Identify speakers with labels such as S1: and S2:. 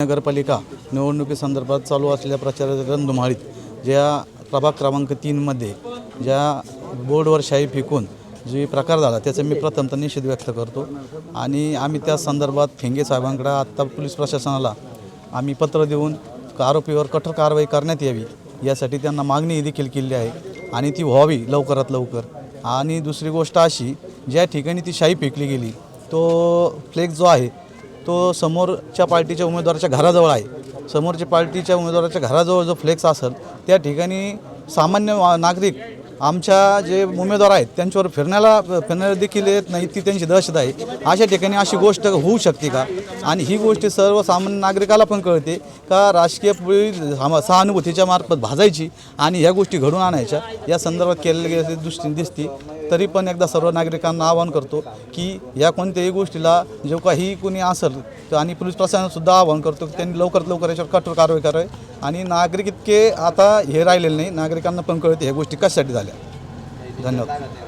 S1: नगरपालिका निवडणुकीसंदर्भात चालू असलेल्या प्रचाराच्या रणधुमाळीत ज्या प्रभाग क्रमांक तीनमध्ये ज्या बोर्डवर शाई फेकून जे प्रकार झाला त्याचा मी प्रथमतः निषेध व्यक्त करतो. आणि आम्ही त्या संदर्भात फेंगे साहेबांकडे आत्ता पोलीस प्रशासनाला आम्ही पत्र देऊन आरोपीवर कठोर कारवाई करण्यात यावी यासाठी त्यांना मागणी देखील केली आहे आणि ती व्हावी लवकरात लवकर. आणि दुसरी गोष्ट अशी ज्या ठिकाणी ती शाई फेकली गेली तो फ्लेक्स जो आहे तो समोरच्या पार्टीच्या उमेदवाराच्या घराजवळ आहे. समोरच्या पार्टीच्या उमेदवाराच्या घराजवळ जो फ्लेक्स असेल त्या ठिकाणी सामान्य वा- नागरिक आमच्या जे उमेदवार आहेत त्यांच्यावर फिरण्याला फिरण्याला देखील येत नाही ती त्यांची दहशत आहे. अशा ठिकाणी अशी गोष्ट होऊ शकते का? आणि ही गोष्ट सर्वसामान्य नागरिकाला पण कळते का राजकीय पुढील सहानुभूतीच्या मार्फत भाजायची आणि ह्या गोष्टी घडून आणायच्या या संदर्भात केलेल्या गेल्या दृष्टीने दिसते. तरी पण एकदा सर्व नागरिकांना आवाहन करतो की या कोणत्याही गोष्टीला जो काही कुणी असेल तर आणि पोलीस प्रशासनसुद्धा आवाहन करतो की त्यांनी लवकरात लवकर याच्यावर कठोर कारवाई करावी आणि नागरिक इतके आता हे राहिलेले नाही नागरिकांना पण कळते ह्या गोष्टी कशासाठी झाल्या. धन्यवाद.